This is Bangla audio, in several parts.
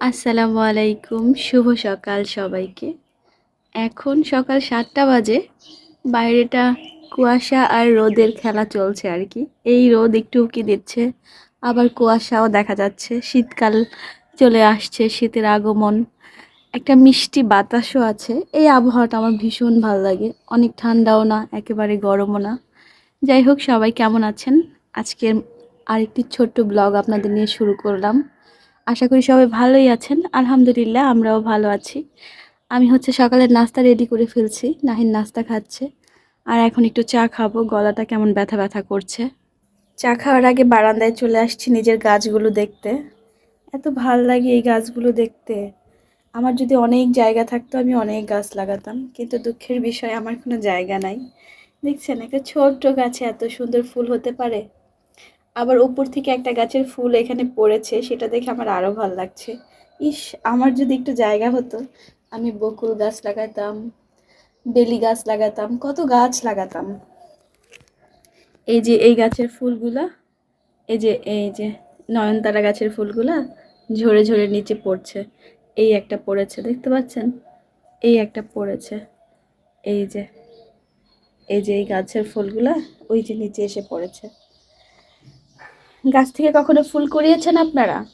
আসসালামু আলাইকুম, শুভ সকাল সবাইকে। এখন সকাল সাতটা বাজে, বাইরেটা কুয়াশা আর রোদের খেলা চলছে আর কি। এই রোদ একটু উকি দিচ্ছে, আবার কুয়াশাও দেখা যাচ্ছে। শীতকাল চলে আসছে, শীতের আগমন। একটা মিষ্টি বাতাসও আছে। এই আবহাওয়াটা আমার ভীষণ ভালো লাগে। অনেক ঠান্ডাও না, একেবারে গরমও না। যাই হোক, সবাই কেমন আছেন? আজকের আরেকটি ছোট্ট ব্লগ আপনাদের নিয়ে শুরু করলাম। আশা করি সবাই ভালোই আছেন। আলহামদুলিল্লাহ, আমরাও ভালো আছি। আমি হচ্ছে সকালের নাস্তা রেডি করে ফেলছি। নাহিন নাস্তা খাচ্ছে। আর এখন একটু চা খাব। গলাটা কেমন ব্যথা ব্যথা করছে। চা খাওয়ার আগে বারান্দায় চলে আসছি নিজের গাছগুলো দেখতে। এত ভালো লাগে এই গাছগুলো দেখতে। আমার যদি অনেক জায়গা থাকতো, আমি অনেক গাছ লাগাতাম। কিন্তু দুঃখের বিষয়, আমার কোনো জায়গা নাই। দেখছেন, একটা ছোট্ট গাছে এত সুন্দর ফুল হতে পারে? আবার উপর থেকে একটা গাছের ফুল এখানে পড়েছে, সেটা দেখে আমার আরও ভালো লাগছে। ইস, আমার যদি একটু জায়গা হতো, আমি বকুল গাছ লাগাতাম, বেলি গাছ লাগাতাম, কত গাছ লাগাতাম। এই যে এই গাছের ফুলগুলা, এই যে এই যে নয়নতারা গাছের ফুলগুলা ঝরে ঝরে নিচে পড়ছে। এই একটা পড়েছে, দেখতে পাচ্ছেন? এই একটা পড়েছে। এই যে এই যে এই গাছের ফুলগুলা ওই যে নিচে এসে পড়েছে। গাছ থেকে কখনো ফুল কুড়িয়েছেন আপনারা?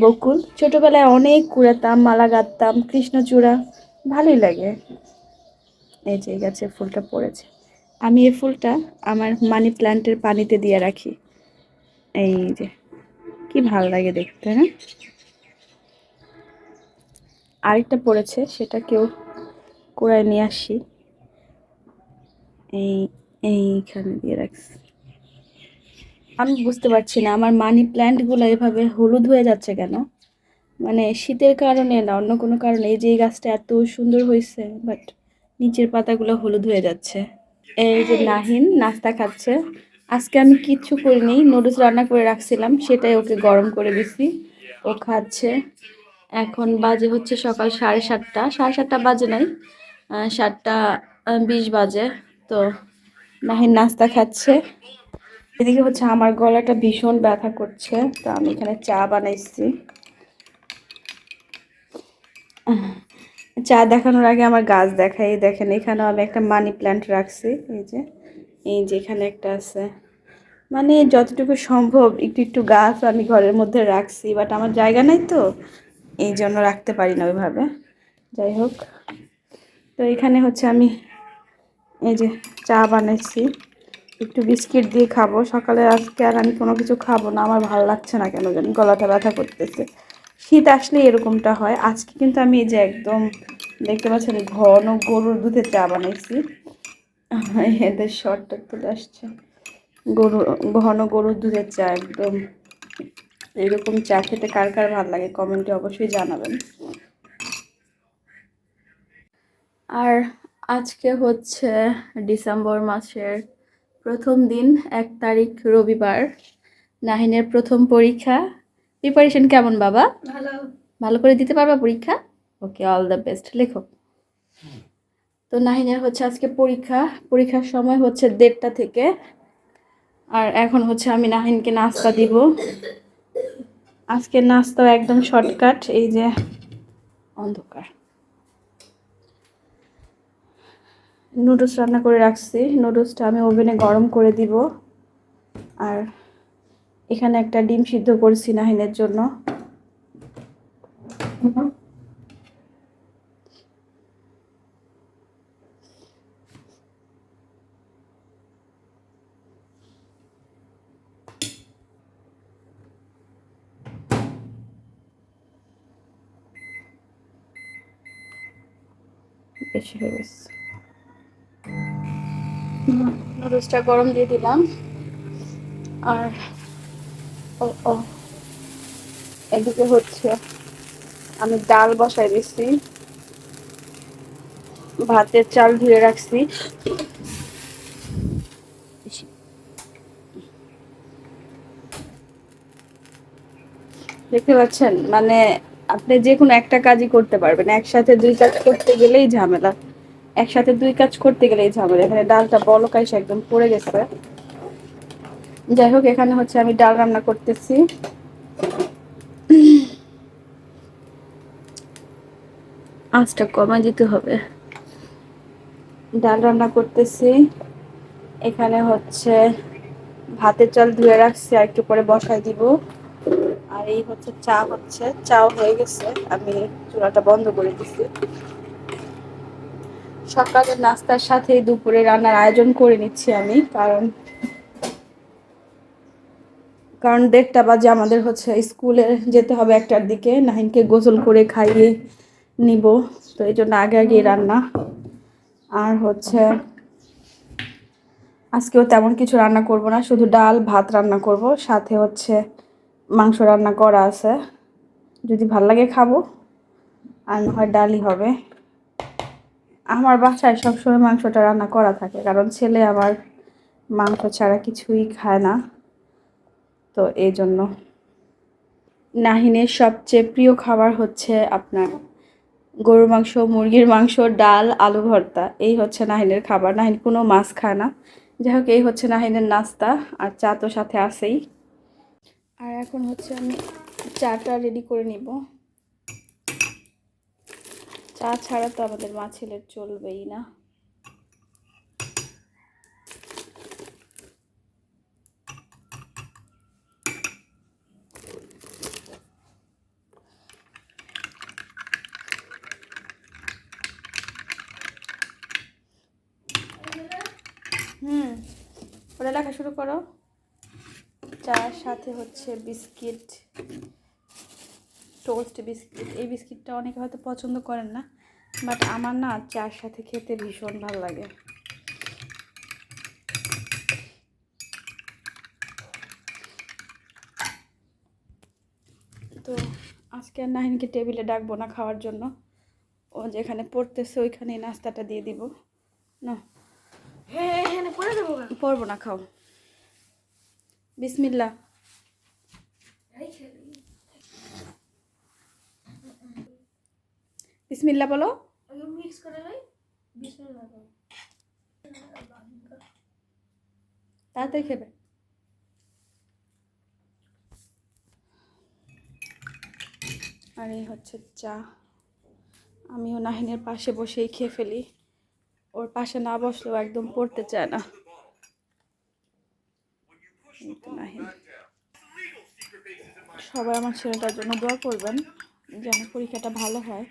বকুল, ছোটবেলায় অনেক কুড়াতাম, মালা গাঁথতাম কৃষ্ণচূড়া, ভালোই লাগে। এই যে গাছের ফুলটা পড়েছে। আমি এই ফুলটা আমার মানি প্ল্যান্টের পানিতে দিয়ে রাখি। এই যে, কি ভালো লাগে দেখতে হ্যাঁ? আরেকটা পড়েছে সেটা কেউ কুড়ায় নিয়ে আসি। এই, এইখানে দিয়ে রাখছি। আমি বুঝতে পারছি না আমার মানি প্ল্যান্টগুলো এভাবে হলুদ হয়ে যাচ্ছে কেন? মানে শীতের কারণে না অন্য কোনো কারণে? এই যে এই গাছটা এত সুন্দর হয়েছে বাট নিচের পাতাগুলো হলুদ হয়ে যাচ্ছে। এই যে নাহিন নাস্তা খাচ্ছে। আজকে আমি কিচ্ছু করিনি নুডলস রান্না করে রাখছিলাম সেটাই ওকে গরম করে দিছি। ও খাচ্ছে। এখন বাজে হচ্ছে সকাল সাড়ে সাতটা। সাড়ে সাতটা বাজে নাই সাতটা বিশ বাজে। তো নাহিন নাস্তা খাচ্ছে। এদিকে হচ্ছে আমার গলাটা ভীষণ ব্যথা করছে, তো আমি এখানে চা বানাইছি। চা দেখানোর আগে আমার গাছ দেখাই, দেখেন এখানেও আমি একটা মানি প্ল্যান্ট রাখছি, এই যে এই যে এখানে একটা আছে। মানে যতটুকু সম্ভব, একটু একটু গাছ আমি ঘরের মধ্যে রাখছি বাট আমার জায়গা নাই তো, এই জন্য রাখতে পারি না ওইভাবে। যাই হোক, তো এখানে হচ্ছে আমি এই যে চা বানাইছি। একটু বিস্কিট দিয়ে খাব। সকালে আজকে আর আমি কোনো কিছু খাব না। আমার ভালো লাগছে না কেন জানি? গলাটা ব্যথা করতেছে। শীত আসলে এরকমটা হয়। আজকে কিন্তু আমি এই যে একদম দেখতে পাচ্ছেন, ঘন গরুর দুধের চা বানাইছি। এদের শর্টটা তুলে আসছে। গরু, ঘন গরুর দুধের চা একদম। এরকম চা খেতে কার কার ভালো লাগে কমেন্টে অবশ্যই জানাবেন। আর আজকে হচ্ছে ডিসেম্বর মাসের প্রথম দিন এক তারিখ রবিবার। নাহিনের প্রথম পরীক্ষা। প্রিপারেশন কেমন বাবা? ভালো। ভালো করে দিতে পারবা পরীক্ষা? ওকে অল দ্য বেস্ট লেখো। তো নাহিনের হচ্ছে আজকে পরীক্ষা। পরীক্ষার সময় হচ্ছে দেড়টা থেকে। আর এখন হচ্ছে আমি নাহিনকে নাস্তা দিব। আজকে নাস্তাও একদম শর্টকাট এই যে অন্ধকার। নুডলস রান্না করে রাখছি। নুডলসটা আমি ওভেনে গরম করে দিব। আর এখানে একটা ডিম সিদ্ধ করছি নাহিনের জন্য। বেশি হয়ে গেছে। নুডলসটা গরম দিয়ে দিলাম। আর ও ও, এদিকে হচ্ছে আমি ডাল বসাই দিচ্ছি ভাতের চাল ধুয়ে রাখছি। দেখতে পাচ্ছেন? মানে আপনি যে কোনো একটা কাজই করতে পারবেন। একসাথে দুই কাজ করতে গেলেই ঝামেলা। একসাথে দুই কাজ করতে গেলে এই ঝামেলা। এখানে ডালটা বলকাইসে একদম পড়ে গেছে। যাই হোক, এখানে হচ্ছে আমি ডাল রান্না করতেছি। আঁচটা কমা দিতে হবে। ডাল রান্না করতেছি। এখানে হচ্ছে ভাতের চাল ধুয়ে রাখছি, আর একটু পরে বসাই দিব। আর এই হচ্ছে চা হচ্ছে, চাও হয়ে গেছে। আমি চুলাটা বন্ধ করে দিছি। সকালের নাস্তার সাথে দুপুরে রান্নার আয়োজন করে নিচ্ছি আমি, কারণ কারণ দেড়টা বাজে আমাদের হচ্ছে স্কুলে যেতে হবে একটার দিকে, নাহিনকে গোসল করে খাইয়ে নিব, তো এই জন্য আগে আগে রান্না। আর হচ্ছে আজকেও তেমন কিছু রান্না করব না, শুধু ডাল ভাত রান্না করব, সাথে হচ্ছে মাংস রান্না করা আছে। যদি ভালো লাগে খাব, আর না হয় ডালই হবে। আমার বাসায় সবসময় মাংসটা রান্না করা থাকে, কারণ ছেলে আমার মাংস ছাড়া কিছুই খায় না। তো এই জন্য নাহিনের সবচেয়ে প্রিয় খাবার হচ্ছে আপনার গরুর মাংস, মুরগির মাংস, ডাল, আলু ভর্তা। এই হচ্ছে নাহিনের খাবার। নাহিন কোনো মাছ খায় না। যাই হোক, এই হচ্ছে নাহিনের নাস্তা, আর চা তো সাথে আসেই আর এখন হচ্ছে আমি চাটা রেডি করে নিব। চা ছাড়া তো আমাদের মা ছেলের চলবেই না। হুম, ওটা লেখা শুরু করো। চার সাথে হচ্ছে বিস্কিট। টোস্ট বিস্কিট এই বিস্কিটটা অনেকে হয়তো পছন্দ করেন না বাট আমার না চার সাথে খেতে ভীষণ ভালো লাগে। তো আজকে আর নাহিনকে টেবিলে ডাকবো না খাওয়ার জন্য। ও যেখানে পড়তেছে ওইখানেই নাস্তাটা দিয়ে দিব। না? হ্যাঁ? পড়ব না খাও। বিসমিল্লা বিসমিল্লা বলো। মিক্স করে লাই বিসমিল্লাহ তাড়াতাড়ি খেবে। আর এই হচ্ছে চা। আমিও নাহিনের পাশে বসেই খেয়ে ফেলি। ওর পাশে না বসলেও একদম পড়তে চায় না। নাহিন। সবাই আমার ছেলেটার জন্য দোয়া করবেন যেন পরীক্ষাটা ভালো হয়।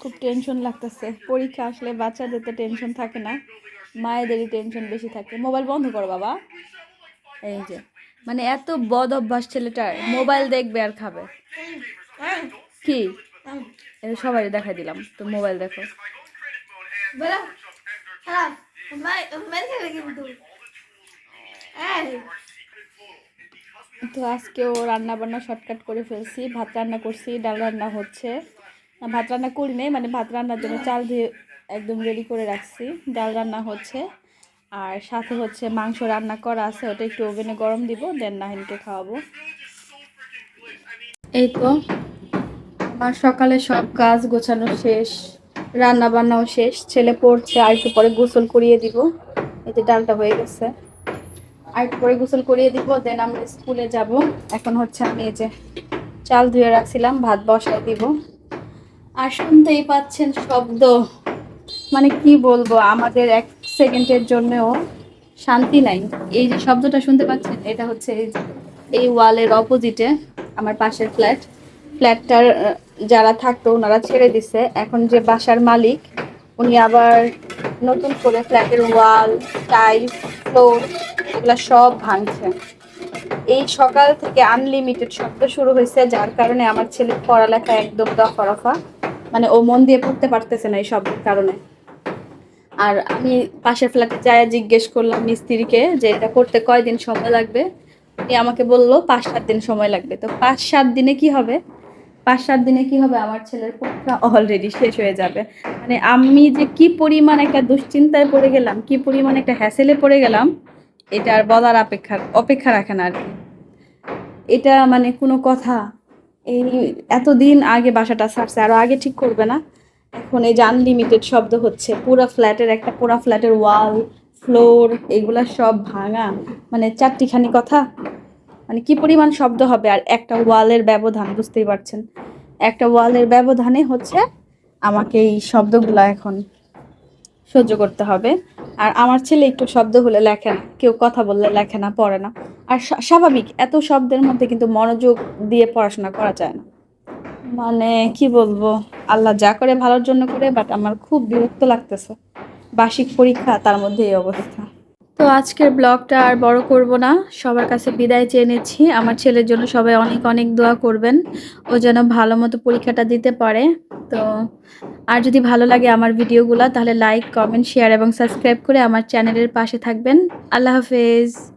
খুব টেনশন লাগতেছে। পরীক্ষা আসলে বাচ্চাদের তো টেনশন থাকে না। মায়েদেরই টেনশন বেশি থাকে। মোবাইল বন্ধ করো বাবা। এই যে মানে এত বদ অভ্যাস ছেলেটার মোবাইল দেখবে আর খাবে। হ্যাঁ কি সবাই দেখাই দিলাম তো মোবাইল দেখো। এই। তো আজকেও রান্না বান্না শর্টকাট করে ফেলছি ভাত রান্না করছি ডাল রান্না হচ্ছে। ভাত রান্না করি নাই মানে ভাত রান্নার জন্য চাল দিয়ে একদম রেডি করে রাখছি। ডাল রান্না হচ্ছে, আর সাথে হচ্ছে মাংস রান্না করা আছে, ওটা একটু ওভেনে গরম দিব, দেন নাহিনকে খাওয়াবো। এই তো, আমার সকালে সব কাজ গোছানো শেষ রান্না বান্নাও শেষ, ছেলে পড়ছে, আর একটু পরে গোসল করিয়ে দিব, এই যে ডালটা হয়ে গেছে। আর একটু পরে গোসল করিয়ে দিব, দেন আমরা স্কুলে যাব। এখন হচ্ছে আমি এই যে চাল ধুয়ে রাখছিলাম, ভাত বসাই দিব। আর শুনতেই পাচ্ছেন শব্দ। মানে কি বলব, আমাদের এক সেকেন্ডের জন্যও শান্তি নাই। এই যে শব্দটা শুনতে পাচ্ছেন, এটা হচ্ছে এই ওয়ালের অপোজিটে আমার পাশের ফ্ল্যাট। ফ্ল্যাটটার যারা থাকতো ওনারা ছেড়ে দিছে। এখন যে বাসার মালিক, উনি আবার নতুন করে ফ্ল্যাটের ওয়াল, টাইলস, ফ্লোর, এগুলা সব ভাঙছে। এই সকাল থেকে আনলিমিটেড শব্দ শুরু হয়েছে, যার কারণে আমার ছেলে পড়ালেখা একদম দফা রফা। মানে ও মন দিয়ে পড়তে পারতেছে না এই শব্দের কারণে। আর আমি পাশের ফ্ল্যাটে যায় জিজ্ঞেস করলাম মিস্ত্রিকে যে এটা করতে কয়দিন সময় লাগবে? উনি আমাকে বলল পাঁচ সাত দিন সময় লাগবে। তো পাঁচ সাত দিনে কি হবে? পাঁচ সাত দিনে কি হবে? আমার ছেলের পরীক্ষা অলরেডি শেষ হয়ে যাবে। মানে আমি যে কি পরিমাণ একটা দুশ্চিন্তায় পড়ে গেলাম, কি পরিমাণ একটা হ্যাসেলে পড়ে গেলাম, এটা আর বলার অপেক্ষা অপেক্ষা রাখে না আর কি। এটা মানে কোনো কথা এই এতদিন আগে বাসাটা ছাড়ছে আরও আগে ঠিক করবে না। এখন এই যে আনলিমিটেড শব্দ হচ্ছে, পুরো ফ্ল্যাটের একটা, পুরো ফ্ল্যাটের ওয়াল, ফ্লোর, এগুলা সব ভাঙা। মানে চারটিখানি কথা মানে কি পরিমাণ শব্দ হবে? আর একটা ওয়ালের ব্যবধান, বুঝতেই পারছেন? একটা ওয়ালের ব্যবধানে হচ্ছে আমাকে এই শব্দগুলো এখন সহ্য করতে হবে। আর আমার ছেলে একটু শব্দ হলে লেখে না, কেউ কথা বললে লেখে না, পড়ে না। আর স্বাভাবিক, এত শব্দের মধ্যে কিন্তু মনোযোগ দিয়ে পড়াশোনা করা যায় না। মানে কি বলব, আল্লাহ যা করে ভালোর জন্য করে বাট আমার খুব বিরক্ত লাগতেছে। বার্ষিক পরীক্ষা, তার মধ্যে এই অবস্থা। তো আজকের ব্লগটা আর বড় করব না। সবার কাছে বিদায় চেয়ে নিচ্ছি। আমার ছেলের জন্য সবাই অনেক অনেক দোয়া করবেন। ও যেন ভালো মতো পরীক্ষাটা দিতে পারে। তো আর যদি ভালো লাগে আমার ভিডিওগুলো, তাহলে লাইক কমেন্ট শেয়ার এবং সাবস্ক্রাইব করে আমার চ্যানেলের পাশে থাকবেন। আল্লাহ হাফেজ।